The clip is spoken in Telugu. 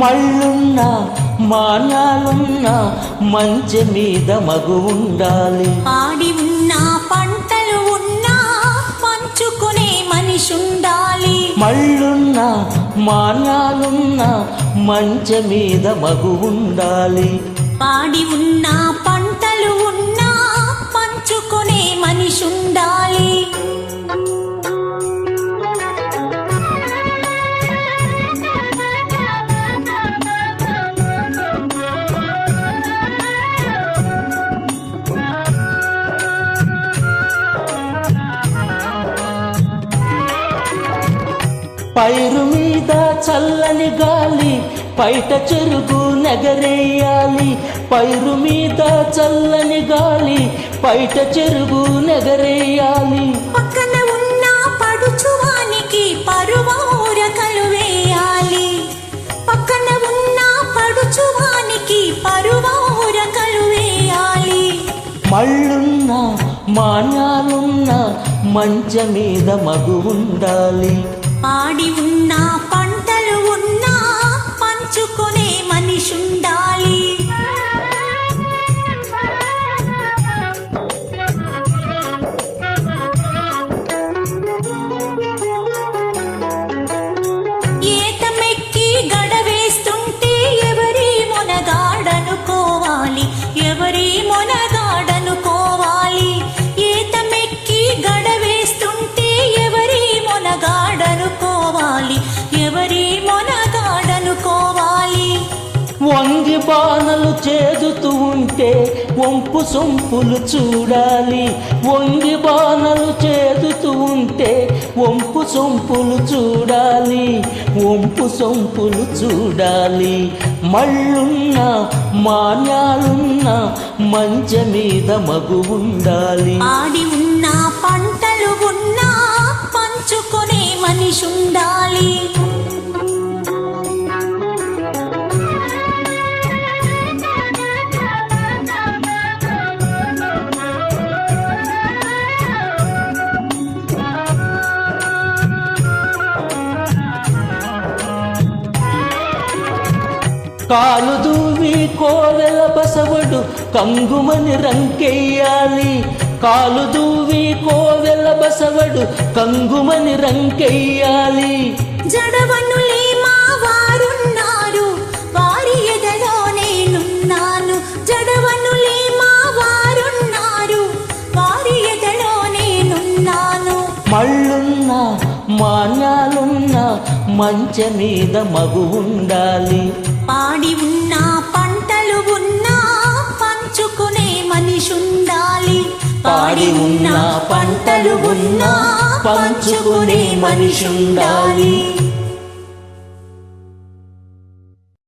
మళ్ళున్నా మానాలున్నా మంచె మీద మగు ఉండాలి. ఆడి ఉన్నా పంటలు ఉన్నా పంచుకునే మనిషి ఉండాలి మళ్ళున్నా మానాలున్నా మంచె మీద మగు ఉండాలి. పాడి ఉన్నా పంటలు ఉన్నా పంచుకునే మనిషి ఉండాలి పైరు మీద చల్లని గాలి పైట చెరుగు నెగరేయాలి. పైరు మీద చల్లని గాలి పైట చెరుగు నెగరేయాలి. పక్కన ఉన్న పడుచువానికి పరువౌరకలు వేయాలి. పక్కన ఉన్న పడుచువానికి పరువౌరకలు వేయాలి. మళ్ళున్నా మాన్యాలున్నా మంచ మీద మగు ఉండాలి పాడి ఉన్నా పంటలు ఉన్నా పంచుకునే మనిషి ఉండాలి ఏతమెక్కి గడవేస్తుంటే ఎవరి మొనగాడనుకోవాలి? ఎవరి మొన బాణలు చేదుతూ ఉంటే వంపు సొంపులు చూడాలి. వంగి బాణలు చేదుతూ ఉంటే వంపు సొంపులు చూడాలి. వంపు సొంపులు చూడాలి. మళ్ళున్న మాన్యాలున్న మంచ మీద మగు ఉండాలి. ఆడి ఉన్నా పంటలు ఉన్నా పంచుకునే మనిషి ఉండాలి కాలు దూవి కోవెల బసవడు కంగుమని రంకెయ్యాలి. కాలు దూవి కోవెల బసవడు కంగుమని రంకెయ్యాలి. జడవనులే మా వారున్నారు వారి ఎదలో నేనున్నాను జడవనులే మా వారున్నారు వారి ఎదలో నేనున్నాను మళ్ళున్న మంచ మీద మగు ఉండాలి పాడి ఉన్నా పంటలు ఉన్నా పంచుకునే మనిషి ఉండాలి పాడి ఉన్న పంటలు ఉన్నా పంచుకునే మనిషి ఉండాలి